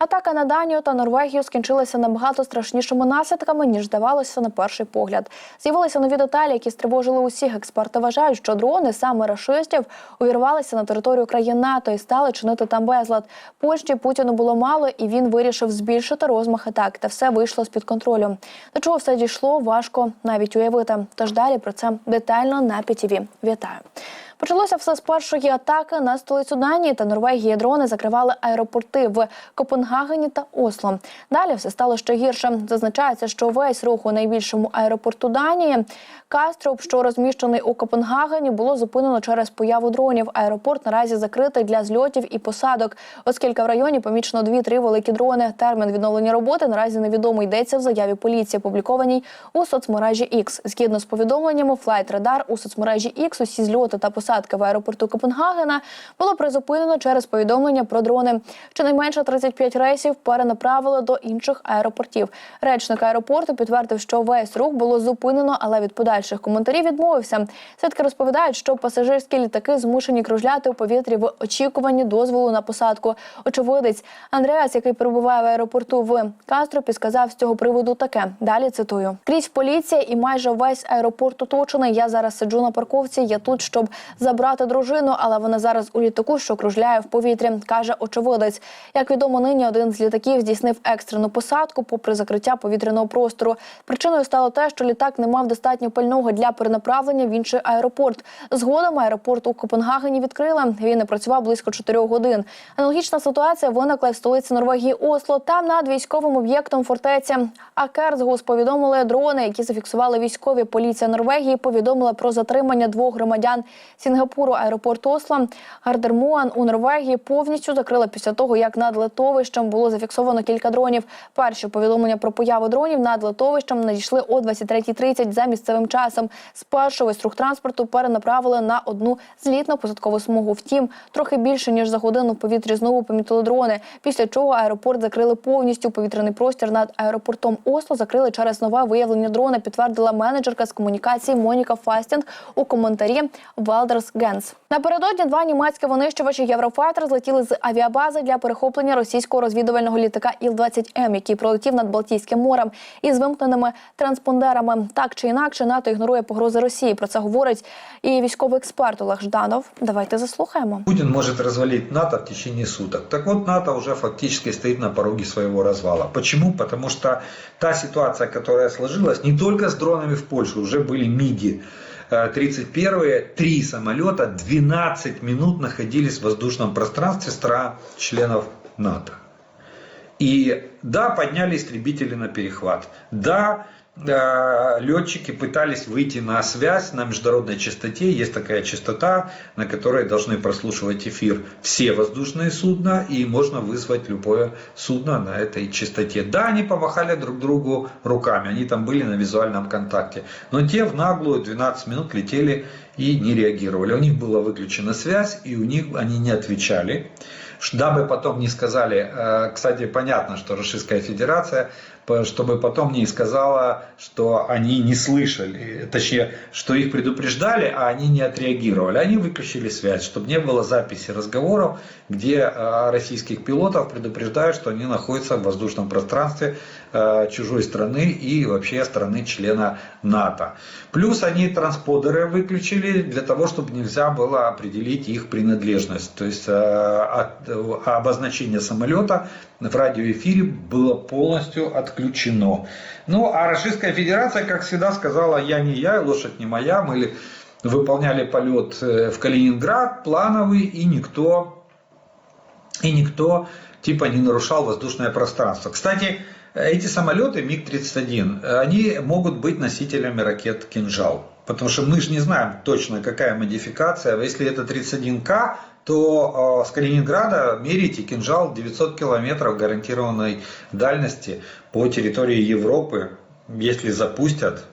Атака на Данію та Норвегію скінчилася набагато страшнішими наслідками ніж здавалося на перший погляд. З'явилися нові деталі, які стривожили усіх. Експерти вважають, що дрони саме рашистів увірвалися на територію країн НАТО і стали чинити там безлад. Польщі Путіну було мало, і він вирішив збільшити розмах атак. Та все вийшло з під контролю. До чого все дійшло, важко навіть уявити. Тож далі про це детально на ПІТІВІ. Вітаю. Почалося все з першої атаки на столицю Данії та Норвегії. Дрони закривали аеропорти в Копенгагені та Осло. Далі все стало ще гірше. Зазначається, що весь рух у найбільшому аеропорту Данії Кастроп, що розміщений у Копенгагені, було зупинено через появу дронів. Аеропорт наразі закритий для зльотів і посадок, оскільки в районі помічено дві-три великі дрони. Термін відновлення роботи наразі невідомо йдеться в заяві поліції, опублікованій у соцмережі X. Згідно з повідомленнями, Radar у соцмережі X усі зльоти та посадки в аеропорту Копенгагена було призупинено через повідомлення про дрони. Щонайменше 35 рейсів перенаправили до інших аеропортів. Речник аеропорту підтвердив, що весь рух було зупинено, але від подальших коментарів відмовився. Свідки розповідають, що пасажирські літаки змушені кружляти у повітрі в очікуванні дозволу на посадку. Очевидець Андреас, який перебуває в аеропорту в Кастропі, сказав з цього приводу таке. Далі цитую: крізь поліція і майже весь аеропорт оточений. Я зараз сиджу на парковці. Я тут, щоб забрати дружину, але вона зараз у літаку, що кружляє в повітрі, каже очевидець. Як відомо, нині один з літаків здійснив екстрену посадку попри закриття повітряного простору. Причиною стало те, що літак не мав достатньо пального для перенаправлення в інший аеропорт. Згодом аеропорт у Копенгагені відкрили. Він не працював близько 4 годин. Аналогічна ситуація виникла в столиці Норвегії Осло. Там над військовим об'єктом фортеці Акерзгус повідомили дрони, які зафіксували військові. Поліція Норвегії повідомила про затримання двох громадян Сінгапуру. Аеропорт Осло Гардермуан у Норвегії повністю закрили після того, як над литовищем було зафіксовано кілька дронів. Перші повідомлення про появу дронів над литовищем надійшли о 23.30 за місцевим часом. Спершу весь рух транспорту перенаправили на одну злітно-посадкову смугу. Втім, трохи більше ніж за годину в повітрі знову помітили дрони. Після чого аеропорт закрили повністю. Повітряний простір над аеропортом Осло закрили через нове виявлення дрона. Підтвердила менеджерка з комунікації Моніка Фастінг у коментарі Велдерс Генс. Напередодні два німецькі винищувачі Єврофайтер злетіли з авіабази для перехоплення російського розвідувального літака Іл-20М, який пролетів над Балтійським морем із вимкненими транспондерами. Так чи інакше, НАТО ігнорує погрози Росії. Про це говорить і військовий експерт Олег Жданов. Давайте заслухаємо. Путин может развалить НАТО в течение суток. Так вот, НАТО уже фактически стоит на пороге своего развала. Почему? Потому что та ситуация, которая сложилась, не только с дронами в Польше, уже были МИГи. Э, 31-е, три самолета 12 минут находились в воздушном пространстве стран-членов НАТО. И да, подняли истребители на перехват. Да, э, летчики пытались выйти на связь на международной частоте. Есть такая частота, на которой должны прослушивать эфир все воздушные судна, и можно вызвать любое судно на этой частоте. Да, они помахали друг другу руками, они там были на визуальном контакте. Но те в наглую 12 минут летели и не реагировали. У них была выключена связь, и у них они не отвечали дабы потом не сказали, э, кстати, понятно, что Российская Федерация, чтобы потом не сказала, что они не слышали, точнее, что их предупреждали, а они не отреагировали. Они выключили связь, чтобы не было записи разговоров, где э, российских пилотов предупреждают, что они находятся в воздушном пространстве э, чужой страны и вообще страны члена НАТО. Плюс они трансподеры выключили для того, чтобы нельзя было определить их принадлежность. То есть от, обозначение самолета в радиоэфире было полностью отключено. Ну, а Российская Федерация, как всегда, сказала, я не я, лошадь не моя. Мы выполняли полет в Калининград, плановый, и никто, и никто типа не нарушал воздушное пространство. Кстати, эти самолеты МиГ-31, они могут быть носителями ракет «Кинжал». Потому что мы же не знаем точно, какая модификация. Если это 31К, то с Калининграда мерите кинжал 900 километров гарантированной дальности по территории Европы, если запустят.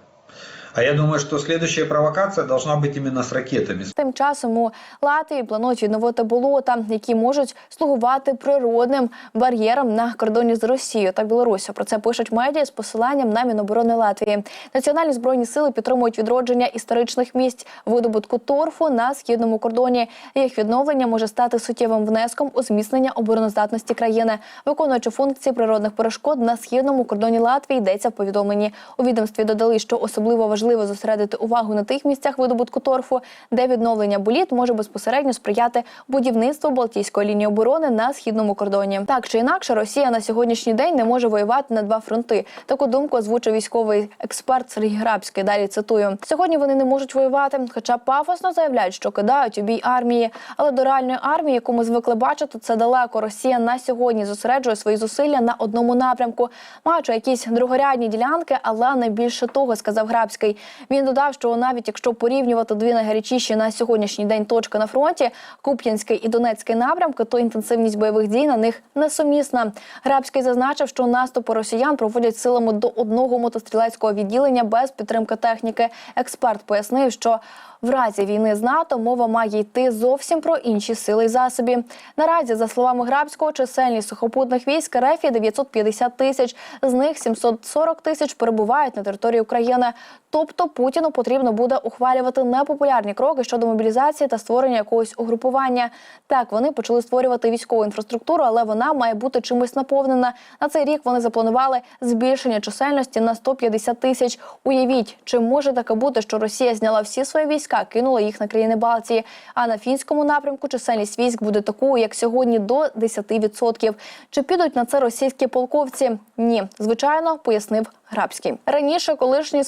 А я думаю, что следующая провокация должна быть именно с ракетами. Тим часом у Латвії планують відновити болота, які можуть слугувати природним бар'єром на кордоні з Росією та Білорусю. Про це пишуть медіа з посиланням на Міноборони Латвії. Національні збройні сили підтримують відродження історичних місць видобутку торфу на східному кордоні. Їх відновлення може стати суттєвим внеском у зміцнення обороноздатності країни, виконуючи функції природних перешкод на східному кордоні Латвії. Йдеться в повідомленні. У відомстві додали, що особливо важливо зосередити увагу на тих місцях видобутку торфу, де відновлення боліт може безпосередньо сприяти будівництву Балтійської лінії оборони на східному кордоні. Так чи інакше, Росія на сьогоднішній день не може воювати на два фронти. Таку думку озвучив військовий експерт Сергій Грабський. Далі цитую: сьогодні вони не можуть воювати, хоча пафосно заявляють, що кидають у бій армії. Але до реальної армії, яку ми звикли бачити, це далеко. Росія на сьогодні зосереджує свої зусилля на одному напрямку, маючи якісь другорядні ділянки, але не більше того, сказав Грабський. Він додав, що навіть якщо порівнювати дві найгарячіші на сьогоднішній день точки на фронті Куп'янський і Донецький напрямки, то інтенсивність бойових дій на них несумісна. Грабський зазначив, що наступи росіян проводять силами до одного мотострілецького відділення без підтримки техніки. Експерт пояснив, що в разі війни з НАТО мова має йти зовсім про інші сили й засоби. Наразі, за словами Грабського, чисельність сухопутних військ РФ є 950 тисяч. З них 740 тисяч перебувають на території України. Тобто Путіну потрібно буде ухвалювати непопулярні кроки щодо мобілізації та створення якогось угрупування. Так вони почали створювати військову інфраструктуру, але вона має бути чимось наповнена. На цей рік вони запланували збільшення чисельності на 150 тисяч. Уявіть, чи може таке бути, що Росія зняла всі свої війська, кинула їх на країни Балтії. А на фінському напрямку чисельність військ буде такою, як сьогодні, до 10%. Чи підуть на це російські полковці? Ні, звичайно, пояснив Грабський. Раніше колишній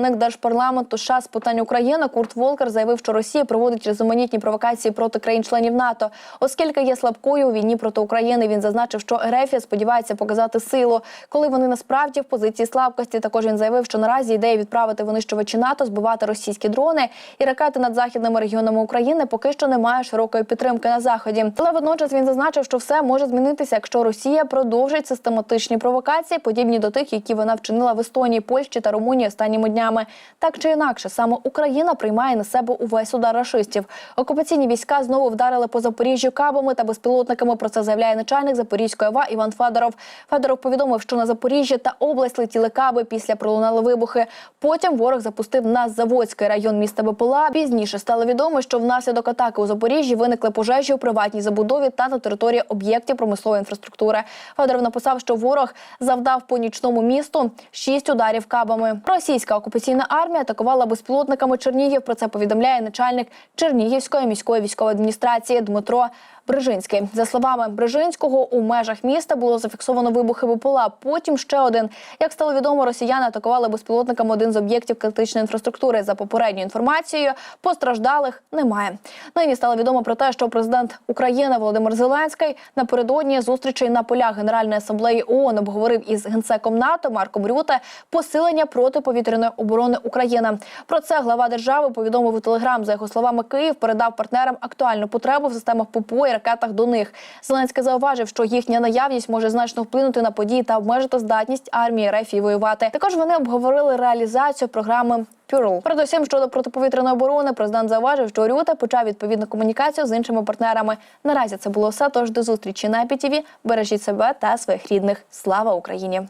спецпредставник держпарламенту США з питань України Курт Волкер заявив, що Росія проводить різноманітні провокації проти країн-членів НАТО, оскільки є слабкою у війні проти України. Він зазначив, що Ерефія сподівається показати силу, коли вони насправді в позиції слабкості. Також він заявив, що наразі ідея відправити винищувачі НАТО, збивати російські дрони і ракети над західними регіонами України поки що не має широкої підтримки на заході. Але водночас він зазначив, що все може змінитися, якщо Росія продовжить систематичні провокації, подібні до тих, які вона вчинила в Естонії, Польщі та Румунії останніми днями. Так чи інакше, саме Україна приймає на себе увесь удар рашистів. Окупаційні війська знову вдарили по Запоріжжю кабами та безпілотниками. Про це заявляє начальник Запорізької ОВА Іван Федоров. Федоров повідомив, що на Запоріжжя та область летіли каби після пролунали вибухи. Потім ворог запустив на Заводський район міста БПЛА. Пізніше стало відомо, що внаслідок атаки у Запоріжжі виникли пожежі у приватній забудові та на території об'єктів промислової інфраструктури. Федоров написав, що ворог завдав по нічному місту шість ударів кабами. Російська окупаційна армія атакувала безпілотниками Чернігів. Про це повідомляє начальник Чернігівської міської військової адміністрації Дмитро. Брижинський за словами Брижинського, у межах міста було зафіксовано вибухи БПЛА. Потім ще один. Як стало відомо, росіяни атакували безпілотниками один з об'єктів критичної інфраструктури. За попередньою інформацією, постраждалих немає. Нині стало відомо про те, що президент України Володимир Зеленський напередодні зустрічей на полях Генеральної асамблеї ООН обговорив із генсеком НАТО Марком Рюте посилення протиповітряної оборони України. Про це глава держави повідомив у телеграм. За його словами, Київ передав партнерам актуальну потребу в системах ППО і ракетах до них. Зеленський зауважив, що їхня наявність може значно вплинути на події та обмежити здатність армії РФ воювати. Також вони обговорили реалізацію програми. Пюрл. Передусім щодо протиповітряної оборони, президент зауважив, що Рюта почав відповідну комунікацію з іншими партнерами. Наразі це було все. Тож до зустрічі на ПІТІВІ. Бережіть себе та своїх рідних. Слава Україні!